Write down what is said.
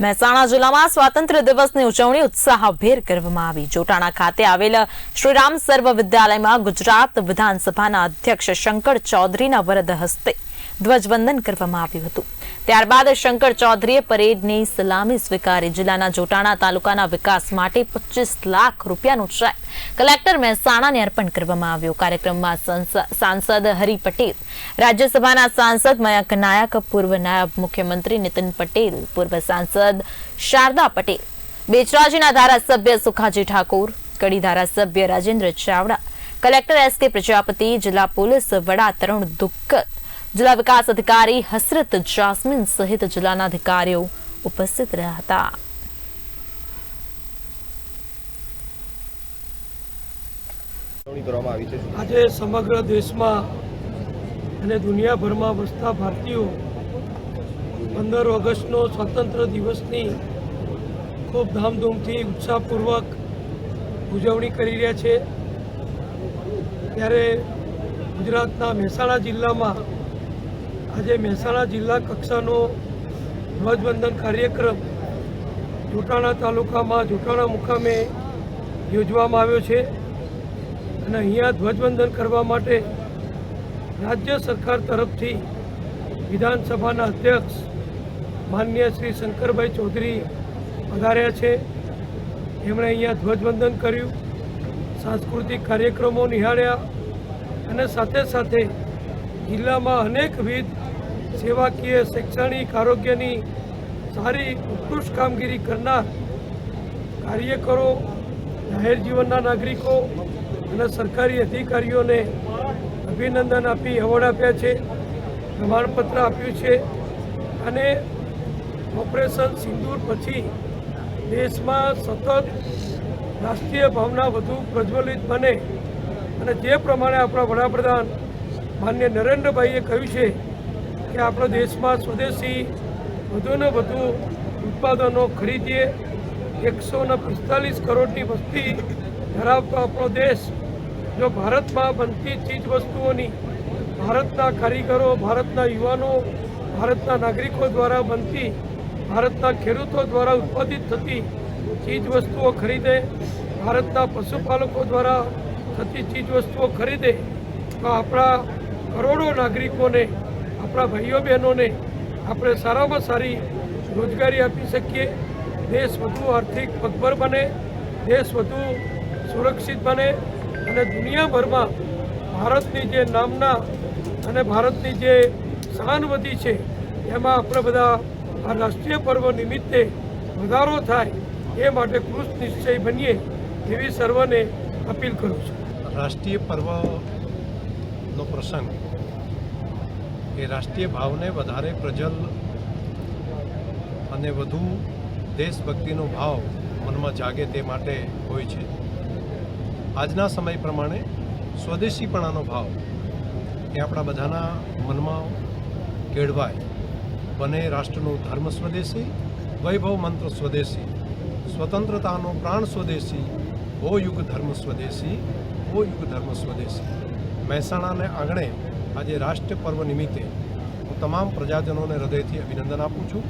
મહેસાણા જિલ્લામાં સ્વાતંત્ર્ય દિવસની ઉજવણી ઉત્સાહભેર કરવામાં આવી. જોટાણા ખાતે આવેલ શ્રીરામ સર્વ વિદ્યાલયમાં ગુજરાત વિધાનસભાના અધ્યક્ષ શંકર ચૌધરીના વરદ હસ્તે ધ્વજવંદન કરવામાં આવ્યું હતું. ત્યારબાદ શંકર ચૌધરીએ પરેડની સલામી સ્વીકારી. જિલ્લાના જોટાણા તાલુકાના વિકાસ માટે પચીસ લાખ રૂપિયાનું ચેક કલેક્ટર મહેસાણાને અર્પણ કરવામાં આવ્યો. કાર્યક્રમમાં સાંસદ હરિ પટેલ, રાજ્યસભાના સાંસદ મયંક નાયક, પૂર્વ નાયબ મુખ્યમંત્રી નીતિન પટેલ, પૂર્વ સાંસદ શારદા પટેલ, બેચરાજીના ધારાસભ્ય સુખાજી ઠાકોર, કડી ધારાસભ્ય રાજેન્દ્ર ચાવડા, કલેક્ટર એસ કે પ્રજાપતિ, જિલ્લા પોલીસ વડા તરુણ દુક્કર જિલ્લા વિકાસ અધિકારી હસરત જાસ્મીન સહિત જિલ્લાના અધિકારીઓ ઉપસ્થિત રહ્યા હતા. આજે સમગ્ર દેશમાં અને દુનિયાભરમાં વસતા ભારતીયો પંદર ઓગસ્ટનો સ્વતંત્ર દિવસની ખૂબ ધામધૂમથી ઉત્સાહપૂર્વક ઉજવણી કરી રહ્યા છે. ત્યારે ગુજરાતના મહેસાણા જિલ્લામાં આજે મહેસાણા જિલ્લા કક્ષાનો ધ્વજવંદન કાર્યક્રમ જોટાણા તાલુકામાં જોટાણા મુકામે યોજવામાં આવ્યો છે. અને અહીંયા ધ્વજવંદન કરવા માટે રાજ્ય સરકાર તરફથી વિધાનસભાના અધ્યક્ષ માન્ય શ્રી શંકરભાઈ ચૌધરી પધાર્યા છે. એમણે અહીંયા ધ્વજવંદન કર્યું, સાંસ્કૃતિક કાર્યક્રમો નિહાળ્યા અને સાથે સાથે જિલ્લામાં અનેકવિધ સેવાકીય, શૈક્ષણિક, આરોગ્યની સારી, ઉત્કૃષ્ટ કામગીરી કરનાર કાર્યકરો, જાહેર જીવનના નાગરિકો અને સરકારી અધિકારીઓને અભિનંદન આપી, એવોર્ડ આપ્યા છે, પ્રમાણપત્ર આપ્યું છે અને ઓપરેશન સિંદૂર પછી દેશમાં સતત રાષ્ટ્રીય ભાવના વધુ પ્રજ્વલિત બને. અને જે પ્રમાણે આપણા વડાપ્રધાન માન્ય નરેન્દ્રભાઈએ કહ્યું છે કે આપણા દેશમાં સ્વદેશી વધુને વધુ ઉત્પાદનો ખરીદીએ એકસો ને પિસ્તાલીસ કરોડની વસ્તી ધરાવતો આપણો દેશ. જો ભારતમાં બનતી ચીજવસ્તુઓની ભારતના કારીગરો, ભારતના યુવાનો, ભારતના નાગરિકો દ્વારા બનતી, ભારતના ખેડૂતો દ્વારા ઉત્પાદિત થતી ચીજવસ્તુઓ ખરીદે, ભારતના પશુપાલકો દ્વારા થતી ચીજવસ્તુઓ ખરીદે, તો આપણા કરોડો નાગરિકોને આપણા ભાઈઓ બહેનોને આપણે સારામાં સારી રોજગારી આપી શકીએ. દેશ વધુ આર્થિક પગભર બને, દેશ વધુ સુરક્ષિત બને અને દુનિયાભરમાં ભારતની જે નામના અને ભારતની જે સહાનુભૂતિ છે, એમાં આપણે બધા આ રાષ્ટ્રીય પર્વ નિમિત્તે વધારો થાય એ માટે કૃષ નિશ્ચય બનીએ એવી સર્વને અપીલ કરું છું. રાષ્ટ્રીય પર્વનો પ્રસંગ એ રાષ્ટ્રીય ભાવને વધારે પ્રજલ અને વધુ દેશભક્તિનો ભાવ મનમાં જાગે તે માટે હોય છે. આજના સમય પ્રમાણે સ્વદેશીપણાનો ભાવ એ આપણા બધાના મનમાં કેળવાય. બને રાષ્ટ્રનો ધર્મ સ્વદેશી, વૈભવ મંત્ર સ્વદેશી, સ્વતંત્રતાનો પ્રાણ સ્વદેશી હો યુગ ધર્મ સ્વદેશી હો યુગ ધર્મ સ્વદેશી. મહેસાણાને આંગણે આજે રાષ્ટ્રીય પર્વ નિમિત્તે હું તમામ પ્રજાજનોને હૃદયથી અભિનંદન આપું છું.